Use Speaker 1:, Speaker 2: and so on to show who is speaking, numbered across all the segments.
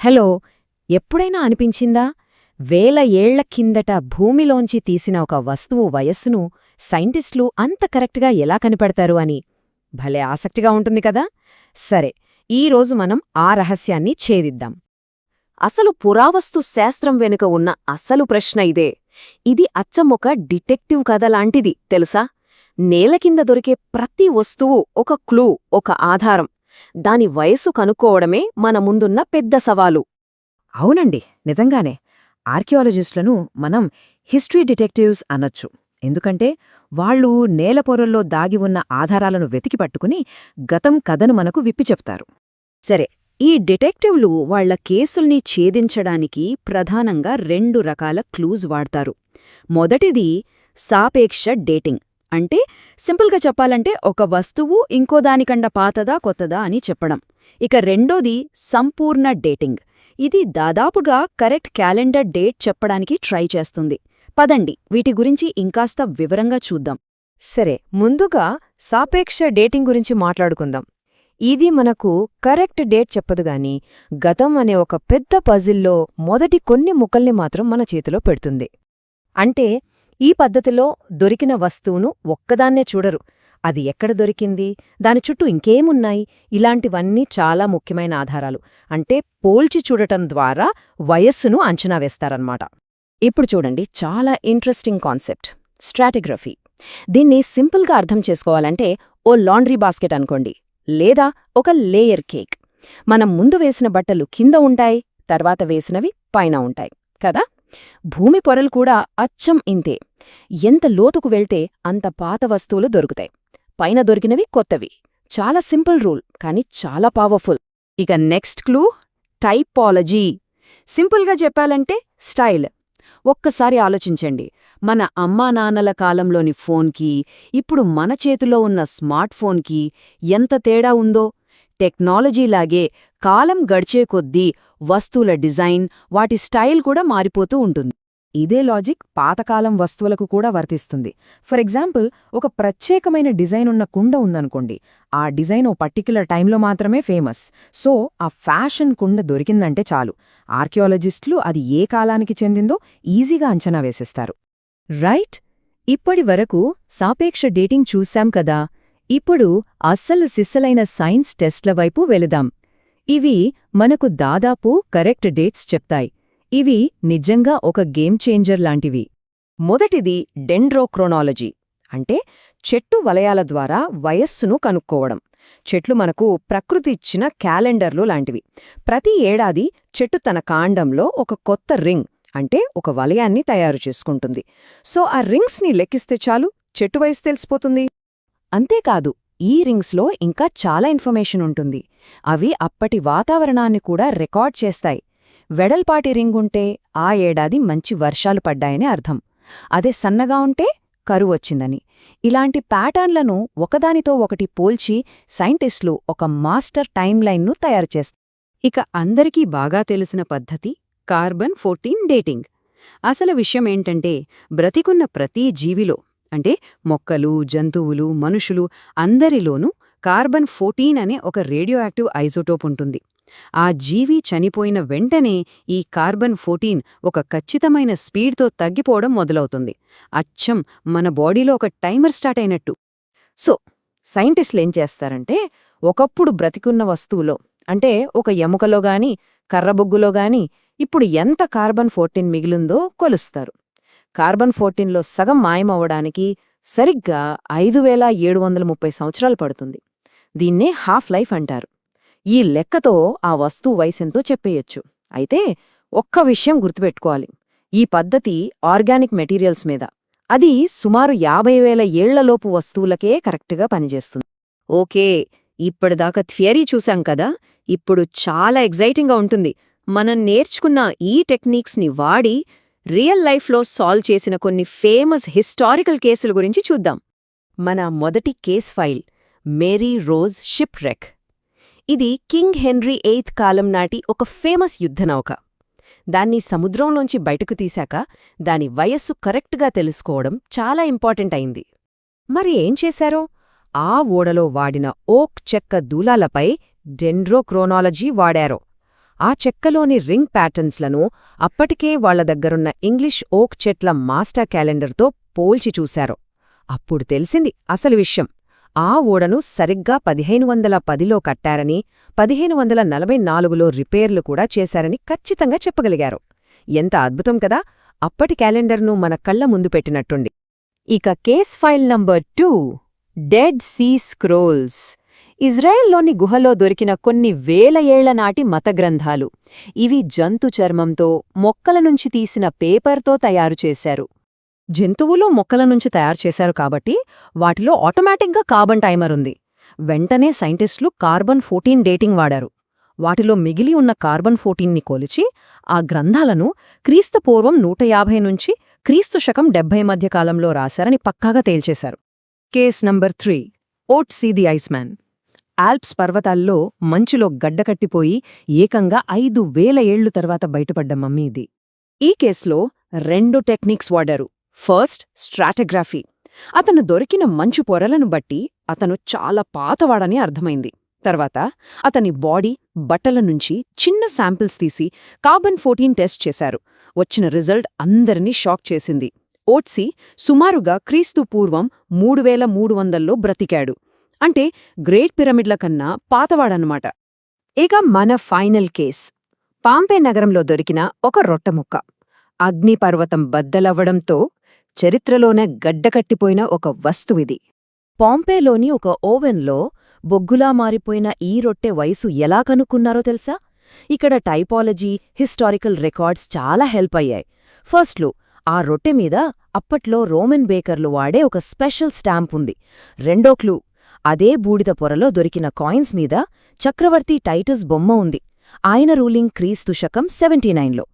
Speaker 1: Hello ఎప్పుడైనా అనిపించిందా? వేల ఏళ్ళ కిందట భూమిలోంచి తీసిన ఒక వస్తువు వయస్సును సైంటిస్టులు అంత కరెక్ట్గా ఎలా కనిపెడతారు అని. భలే ఆసక్తిగా ఉంటుంది కదా? సరే ఈరోజు మనం ఆ రహస్యాన్ని ఛేదిద్దాం.
Speaker 2: అసలు పురావస్తు శాస్త్రం వెనుక ఉన్న అసలు ప్రశ్న ఇదే. ఇది అచ్చం ఒక డిటెక్టివ్ కథ లాంటిది తెలుసా? నేల కింద దొరికే ప్రతి వస్తువు ఒక క్లూ ఒక ఆధారం. దాని వయస్సు కనుక్కోవడమే మన ముందున్న పెద్ద సవాలు.
Speaker 1: అవునండి నిజంగానే. ఆర్కియాలజిస్టులను మనం హిస్టరీ డిటెక్టివ్స్ అనొచ్చు. ఎందుకంటే వాళ్ళు నేల పొరల్లో దాగి ఉన్న ఆధారాలను వెతికి పట్టుకుని గతం కథను మనకు విప్పి చెప్తారు.
Speaker 2: సరే ఈ డిటెక్టివ్లు వాళ్ళ కేసుల్ని ఛేదించడానికి ప్రధానంగా రెండు రకాల క్లూజ్ వాడతారు. మొదటిది సాపేక్ష డేటింగ్. అంటే సింపుల్గా చెప్పాలంటే ఒక వస్తువు ఇంకోదానికండ పాతదా కొత్తదా అని చెప్పడం. ఇక రెండోది సంపూర్ణ డేటింగ్. ఇది దాదాపుగా కరెక్ట్ క్యాలెండర్ డేట్ చెప్పడానికి ట్రై చేస్తుంది. పదండి వీటి గురించి ఇంకాస్త వివరంగా చూద్దాం.
Speaker 1: సరే ముందుగా సాపేక్ష డేటింగ్ గురించి మాట్లాడుకుందాం. ఇది మనకు కరెక్ట్ డేట్ చెప్పదుగాని గతం అనే ఒక పెద్ద పజిల్లో మొదటి కొన్ని ముక్కల్ని మాత్రం మన చేతిలో పెడుతుంది. అంటే ఈ పద్ధతిలో దొరికిన వస్తువును ఒక్కదాన్నే చూడరు. అది ఎక్కడ దొరికింది? దాని చుట్టూ ఇంకేమున్నాయి? ఇలాంటివన్నీ చాలా ముఖ్యమైన ఆధారాలు. అంటే పోల్చి చూడటం ద్వారా వయస్సును అంచనా వేస్తారన్నమాట. ఇప్పుడు చూడండి చాలా ఇంట్రెస్టింగ్ కాన్సెప్ట్. స్ట్రాటిగ్రఫీ. దీన్ని సింపుల్గా అర్థం చేసుకోవాలంటే ఓ లాండ్రీ బాస్కెట్ అనుకోండి. లేదా ఒక లేయర్ కేక్. మనం ముందు వేసిన బట్టలు కింద ఉంటాయి తర్వాత వేసినవి పైన ఉంటాయి. కదా? భూమి పొరలు కూడా అచ్చం ఇంతే. ఎంత లోతుకు వెళ్తే అంత పాత వస్తువులు దొరుకుతాయి. పైన దొరికినవి కొత్తవి. చాలా సింపుల్ రూల్ కానీ చాలా పవర్ఫుల్. ఇక నెక్స్ట్ క్లూ టైపాలజీ. సింపుల్గా చెప్పాలంటే స్టైల్. ఒక్కసారి ఆలోచించండి. మన అమ్మా నాన్నల కాలంలోని ఫోన్కి ఇప్పుడు మన చేతిలో ఉన్న స్మార్ట్ ఫోన్కి ఎంత తేడా ఉందో. టెక్నాలజీలాగే కాలం గడిచే కొద్దీ వస్తువుల డిజైన్ వాటి స్టైల్ కూడా మారిపోతూ ఉంటుంది. ఇదే లాజిక్ పాతకాలం వస్తువులకు కూడా వర్తిస్తుంది. ఫర్ ఎగ్జాంపుల్ ఒక ప్రత్యేకమైన డిజైన్ ఉన్న కుండ ఉందనుకోండి. ఆ డిజైన్ ఓ పర్టిక్యులర్ టైంలో మాత్రమే ఫేమస్. సో ఆ ఫ్యాషన్ కుండ దొరికిందంటే చాలు. ఆర్కియాలజిస్టులు అది ఏ కాలానికి చెందిందో ఈజీగా అంచనా వేసేస్తారు. రైట్? ఇప్పటి వరకు సాపేక్ష డేటింగ్ చూశాం కదా. ఇప్పుడు అస్సలు సిస్సలైన సైన్స్ టెస్ట్ల వైపు వెళదాం. ఇవి మనకు దాదాపు కరెక్ట్ డేట్స్ చెప్తాయి. ఇవి నిజంగా ఒక గేమ్ చేంజర్ లాంటివి. మొదటిది డెండ్రోక్రోనాలజీ అంటే చెట్టు వలయాల ద్వారా వయస్సును కనుక్కోవడం. చెట్లు మనకు ప్రకృతి ఇచ్చిన క్యాలెండర్లు లాంటివి. ప్రతి ఏడాది చెట్టు తన కాండంలో ఒక కొత్త రింగ్ అంటే ఒక వలయాన్ని తయారు చేసుకుంటుంది. సో ఆ రింగ్స్ని లెక్కిస్తే చాలు? చెట్టు వయసు తెలిసిపోతుంది? అంతేకాదు ఈ రింగ్స్లో ఇంకా చాలా ఇన్ఫర్మేషన్ ఉంటుంది. అవి అప్పటి వాతావరణాన్ని కూడా రికార్డ్ చేస్తాయి. వెడల్పాటి రింగుంటే ఆ ఏడాది మంచి వర్షాలు పడ్డాయని అర్థం. అదే సన్నగా ఉంటే కరువొచ్చిందని ఇలాంటి ప్యాటర్న్లను ఒకదానితో ఒకటి పోల్చి సైంటిస్టులు ఒక మాస్టర్ టైమ్లైన్ను తయారుచేస్తారు ఇక అందరికీ బాగా తెలిసిన పద్ధతి కార్బన్ ఫోర్టీన్ డేటింగ్. అసలు విషయమేంటంటే బ్రతికున్న ప్రతి జీవిలో అంటే మొక్కలు జంతువులు మనుషులు అందరిలోనూ కార్బన్ ఫోర్టీన్ అనే ఒక రేడియో యాక్టివ్ ఐజోటోప్ ఉంటుంది. ఆ జీవి చనిపోయిన వెంటనే ఈ కార్బన్ ఫోర్టీన్ ఒక ఖచ్చితమైన స్పీడ్తో తగ్గిపోవడం మొదలవుతుంది. అచ్చం మన బాడీలో ఒక టైమర్ స్టార్ట్ అయినట్టు. సో సైంటిస్టులేం చేస్తారంటే ఒకప్పుడు బ్రతికున్న వస్తువులో అంటే ఒక ఎముకలో గాని కర్రబొగ్గులో గాని ఇప్పుడు ఎంత కార్బన్ ఫోర్టీన్ మిగిలిందో కొలుస్తారు. కార్బన్ ఫోర్టీన్లో సగం మాయమవ్వడానికి సరిగ్గా ఐదు వేల ఏడు వందల ముప్పై సంవత్సరాలు పడుతుంది. దీన్నే హాఫ్ లైఫ్ అంటారు. ఈ లెక్కతో ఆ వస్తువు వయసెంతో చెప్పేయొచ్చు. అయితే ఒక్క విషయం గుర్తుపెట్టుకోవాలి. ఈ పద్ధతి ఆర్గానిక్ మెటీరియల్స్ మీద. అది సుమారు యాభై వేల ఏళ్ళలోపు వస్తువులకే కరెక్ట్గా పనిచేస్తుంది. ఓకే ఇప్పటిదాకా థియరీ చూశాం కదా? ఇప్పుడు చాలా ఎగ్జైటింగ్గా ఉంటుంది. మనం నేర్చుకున్న ఈ టెక్నిక్స్ని వాడి రియల్ లైఫ్లో సాల్వ్ చేసిన కొన్ని ఫేమస్ హిస్టారికల్ కేసుల గురించి చూద్దాం. మన మొదటి case file Mary Rose shipwreck ఇది కింగ్ హెన్రీ ఎయిత్ కాలం నాటి ఒక ఫేమస్ యుద్ధనౌక దాన్ని సముద్రంలోంచి బయటకు తీశాక దాని వయస్సు కరెక్ట్గా తెలుసుకోవడం చాలా ఇంపార్టెంట్ అయింది. మరి ఏం చేశారో? ఆ ఓడలో వాడిన ఓక్ చెక్క దూలాలపై డెండ్రోక్రోనాలజీ వాడారో. ఆ చెక్కలోని రింగ్ ప్యాటర్న్స్లను అప్పటికే వాళ్ళ దగ్గరున్న ఇంగ్లీష్ ఓక్ చెట్ల మాస్టర్ క్యాలెండర్తో పోల్చి చూశారు. అప్పుడు తెలిసింది అసలు విషయం. ఆ ఓడను సరిగ్గా పదిహేను వందల పదిలో కట్టారని పదిహేను వందల నలభై నాలుగులో రిపేర్లు కూడా చేశారని ఖచ్చితంగా చెప్పగలిగారు. ఎంత అద్భుతం కదా! అప్పటి క్యాలెండర్ను మన కళ్ళ ముందు పెట్టినట్టుండి. ఇక case file number two Dead Sea scrolls. ఇజ్రాయెల్లోని గుహలో దొరికిన కొన్ని వేల ఏళ్ళ నాటి మతగ్రంథాలు. ఇవి జంతు చర్మంతో మొక్కల నుంచి తీసిన పేపర్తో తయారు చేశారు. జంతువులు మొక్కల నుంచి తయారు చేశారు కాబట్టి వాటిలో ఆటోమేటిక్గా కార్బన్ టైమర్ ఉంది. వెంటనే సైంటిస్టులు కార్బన్ ఫోర్టీన్ డేటింగ్ వాడారు. వాటిలో మిగిలి ఉన్న కార్బన్ ఫోర్టీన్ని కొలిచి ఆ గ్రంథాలను క్రీస్తుపూర్వం నూట యాభై నుంచి క్రీస్తు శకం డెబ్బై మధ్యకాలంలో రాశారని పక్కాగా తేల్చేశారు. Case number three. Otzi the Iceman Alps పర్వతాల్లో మంచులో గడ్డకట్టిపోయి ఏకంగా ఐదు వేల ఏళ్ళు తర్వాత బయటపడ్డ మమ్మీ ఇది. ఈ కేసులో రెండు టెక్నిక్స్ వాడారు. First stratigraphy. అతను దొరికిన మంచు పొరలను బట్టి అతను చాలా పాతవాడని అర్థమైంది. తర్వాత అతని బాడీ బట్టల నుంచి చిన్న శాంపిల్స్ తీసి కార్బన్ ఫోర్టీన్ టెస్ట్ చేశారు. వచ్చిన రిజల్ట్ అందరినీ షాక్ చేసింది. ఓట్సీ సుమారుగా క్రీస్తు పూర్వం మూడు వేల మూడు వందల్లో బ్రతికాడు. అంటే గ్రేట్ పిరమిడ్ల కన్నా పాతవాడన్నమాట. ఇక మన ఫైనల్ కేస్. పాంపే నగరంలో దొరికిన ఒక రొట్టముక్క అగ్నిపర్వతం బద్దలవ్వడంతో చరిత్రలోనే గడ్డకట్టిపోయిన ఒక వస్తువిది పాంపేలోని ఒక ఓవెన్లో బొగ్గులా మారిపోయిన ఈ రొట్టె వయసు ఎలా కనుక్కున్నారో తెలుసా? ఇక్కడ టైపాలజీ హిస్టారికల్ రికార్డ్స్ చాలా హెల్ప్ అయ్యాయి. ఫస్ట్లో ఆ రొట్టె మీద అప్పట్లో రోమన్ బేకర్లు వాడే ఒక స్పెషల్ స్టాంప్ ఉంది. రెండో క్లూ అదే బూడిద పొరలో దొరికిన కాయిన్స్ మీద చక్రవర్తి టైటస్ బొమ్మ ఉంది. ఆయన రూలింగ్ క్రీస్తు శకం సెవెంటీ నైన్లో.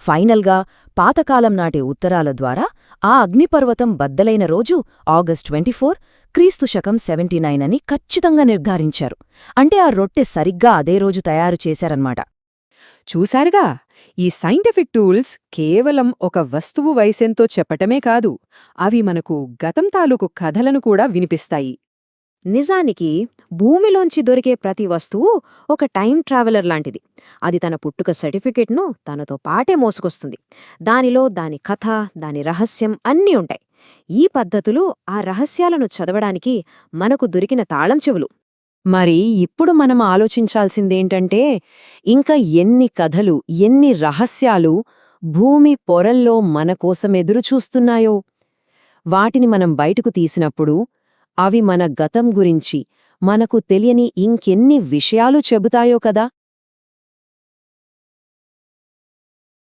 Speaker 1: ఫైనల్గా పాతకాలం నాటి ఉత్తరాల ద్వారా ఆ అగ్నిపర్వతం బద్దలైన రోజు ఆగస్ట్ ట్వంటీ ఫోర్ క్రీస్తు శకం సెవెంటీ నైన్ అని ఖచ్చితంగా నిర్ధారించారు. అంటే ఆ రొట్టె సరిగ్గా అదే రోజు తయారు చేశారన్నమాట.
Speaker 3: చూశారుగా ఈ సైంటిఫిక్ టూల్స్ కేవలం ఒక వస్తువు వయసెంతో చెప్పటమే కాదు అవి మనకు గతం తాలూకు కథలను కూడా వినిపిస్తాయి.
Speaker 2: నిజానికి భూమిలోంచి దొరికే ప్రతి వస్తువు ఒక టైం ట్రావెలర్ లాంటిది. అది తన పుట్టుక సర్టిఫికెట్ను తనతో పాటే మోసుకొస్తుంది. దానిలో దాని కథ దాని రహస్యం అన్నీ ఉంటాయి. ఈ పద్ధతులు ఆ రహస్యాలను చదవడానికి మనకు దొరికిన తాళం చెవులు.
Speaker 1: మరి ఇప్పుడు మనం ఆలోచించాల్సిందేంటంటే ఇంకా ఎన్ని కథలు ఎన్ని రహస్యాలు భూమి పొరల్లో మన కోసం ఎదురుచూస్తున్నాయో. వాటిని మనం బయటకు తీసినప్పుడు అవి మన గతం గురించి మనకు తెలియని ఇంకెన్ని విషయాలు చెబుతాయో కదా?